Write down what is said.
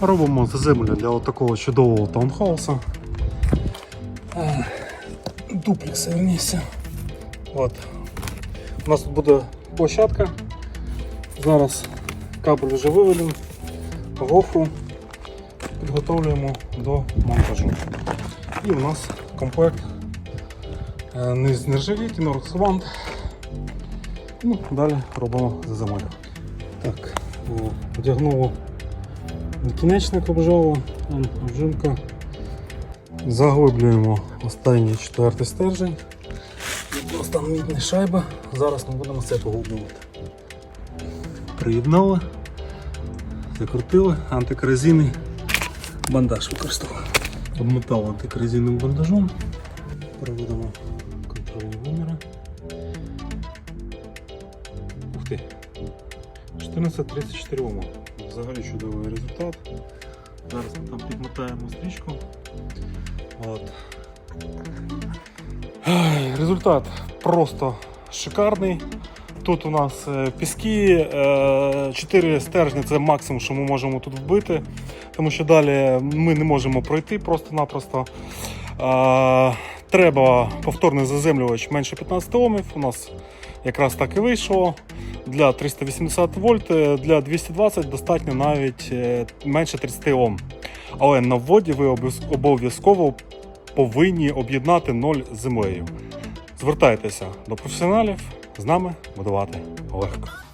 Робимо заземлю для такого чудового таунхауса. Е, Дуплекс, верніше. От. У нас тут буде площадка. Зараз кабель вже виведемо, гофру підготовлюємо до монтажу. І у нас комплект е, не з нержавійки, Норксвант. Ну, далі робимо заземлю. Так, одягнуло накінечник обжало, обжимка. Заглиблюємо останній четвертий стержень. Ось там мідна шайба. Зараз ми будемо це поглублювати. Приєднали, закрутили, антикорозійний бандаж використовуємо. Обмотали антикорозійним бандажом. Проведемо контрольні виміри. Ух ти! 14.34 Ома. Взагалі чудовий результат. Зараз ми там підмотаємо стрічку. От. Ай, Результат просто шикарний. Тут у нас е, піски, 4 стержні це максимум, що ми можемо тут вбити, тому що далі ми не можемо пройти просто-напросто. Е, Треба повторний заземлювач менше 15 Омів. У нас якраз так і вийшло. Для 380 вольт, е, для 220 достатньо навіть е, менше 30 Ом. Але на вводі ви обов'язково повинні об'єднати 0 з землею. Звертайтеся до професіоналів, з нами будувати легко.